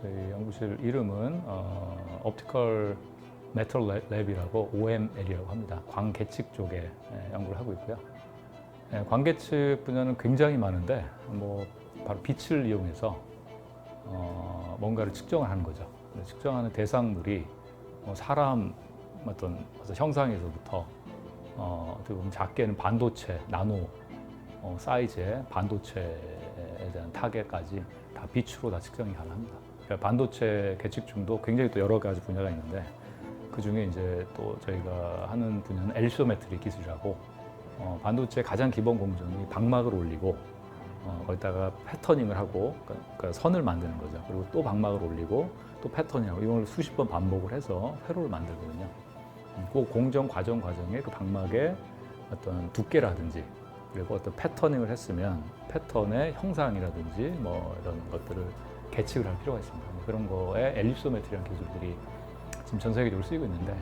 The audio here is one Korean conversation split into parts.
저희 연구실 이름은 어, 옵티컬 메탈 랩이라고 OML이라고 합니다. 광계측 쪽에 예, 연구를 하고 있고요. 예, 광계측 분야는 굉장히 많은데 뭐 바로 빛을 이용해서 어, 뭔가를 측정을 하는 거죠. 측정하는 대상물이 뭐 사람 어떤 형상에서부터 어, 어떻게 보면 작게는 반도체, 나노 어, 사이즈의 반도체에 대한 타겟까지 다 빛으로 다 측정이 가능합니다. 그러니까 반도체 계측 중도 굉장히 또 여러 가지 분야가 있는데 그 중에 이제 또 저희가 하는 분야는 엘소메트리 기술이라고 어, 반도체 가장 기본 공정이 방막을 올리고 어, 거기다가 패터닝을 하고 그러니까, 그러니까 선을 만드는 거죠. 그리고 또 방막을 올리고 또 패터닝하고 이걸 수십 번 반복을 해서 회로를 만들거든요. 음, 그 공정 과정 과정에 그 방막의 어떤 두께라든지 그리고 어떤 패터닝을 했으면 패턴의 형상이라든지 뭐 이런 것들을 계측을 할 필요가 있습니다. 그런 거에 엘립소메트리라는 기술들이 지금 전 세계적으로 쓰이고 있는데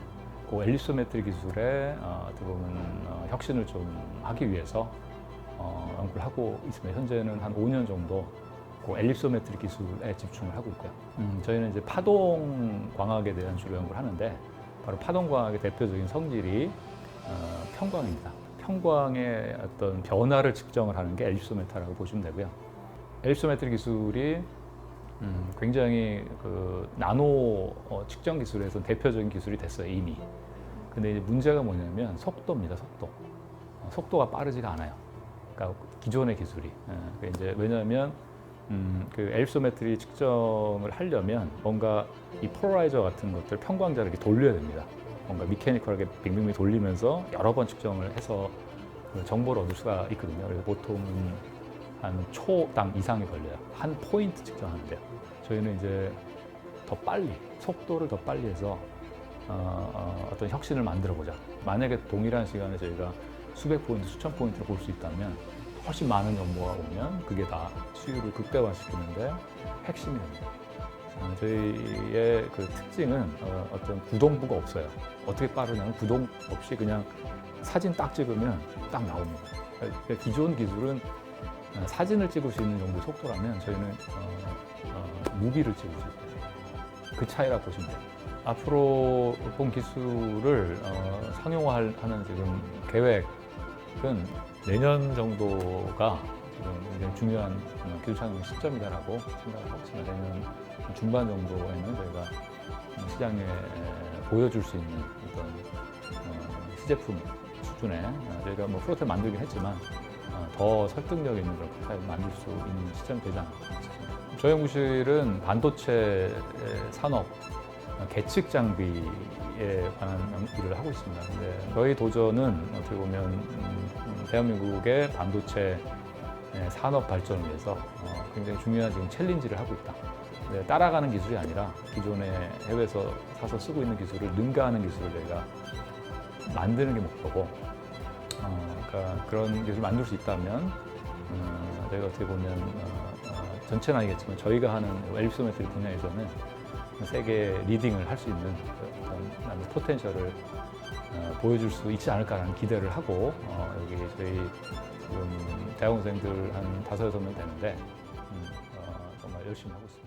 그 엘립소메트리 기술에 어, 어떻게 보면 어, 혁신을 좀 하기 위해서 어, 연구를 하고 있습니다. 현재는 한 5년 정도 그 엘립소메트리 기술에 집중을 하고 있고요. 음, 저희는 이제 파동 광학에 대한 주로 연구를 하는데 바로 파동 광학의 대표적인 성질이 어, 평광입니다. 평광의 어떤 변화를 측정을 하는 게 엘립소메타라고 보시면 되고요. 엘립소메트리 기술이 음, 굉장히 그 나노 어, 측정 기술에서 대표적인 기술이 됐어요 이미. 근데 이제 문제가 뭐냐면 속도입니다 속도. 어, 속도가 빠르지가 않아요. 그러니까 기존의 기술이. 예, 이제 왜냐하면 음, 그 엘립소메트리 측정을 하려면 뭔가 이 폴라이저 같은 것들 평광자를 이렇게 돌려야 됩니다. 뭔가 미케니컬하게 빙빙빙 돌리면서 여러 번 측정을 해서 그 정보를 얻을 수가 있거든요. 그래서 보통은 한 초당 이상이 걸려요. 한 포인트 측정하는데요. 저희는 이제 더 빨리, 속도를 더 빨리 해서 어, 떤 혁신을 만들어 보자. 만약에 동일한 시간에 저희가 수백 포인트, 수천 포인트를 볼 수 있다면 훨씬 많은 정보가 오면 그게 다 수율을 극대화시키는데 핵심이 됩니다. 어, 저희의 그 특징은 어, 어떤 구동부가 없어요. 어떻게 빠르냐면 구동 없이 그냥 사진 딱 찍으면 딱 나옵니다. 그러니까 기존 기술은 어, 사진을 찍을 수 있는 정도의 속도라면 저희는 어, 어, 무비를 찍을 수 있어요. 그 차이라고 보시면 돼요. 앞으로 본 기술을 어, 상용화하는 지금 계획은 내년 정도가 지금 굉장히 중요한 어, 기술 창조 시점이다라고 생각을 하고 있습니다. 내년 중반 정도에는 저희가 시장에 보여줄 수 있는 어떤 어, 시제품 수준의 어, 저희가 뭐 프로토타입 만들긴 했지만 어, 더 설득력 있는 프로토타입을 만들 수 있는 시점이 되지 않을까 싶습니다. 저희 연구실은 반도체 산업 어, 계측 장비에 관한 일을 하고 있습니다. 근데 저희 도전은 어떻게 보면 음, 음, 대한민국의 반도체 예, 산업 발전을 위해서 어, 굉장히 중요한 지금 챌린지를 하고 있다. 근데 따라가는 기술이 아니라 기존의 해외에서 사서 쓰고 있는 기술을 능가하는 기술을 저희가 만드는 게 목표고, 어, 그러니까 그런 기술을 만들 수 있다면 어, 저희가 어떻게 보면 어, 어, 전체는 아니겠지만 저희가 하는 엘립소메트리 분야에서는 세계 리딩을 할 수 있는 그 어떤 포텐셜을 어, 보여줄 수 있지 않을까라는 기대를 하고 어, 여기 저희 지금 대학원생들 한 다섯 여섯 명 되는데 음, 어, 정말 열심히 하고 있습니다.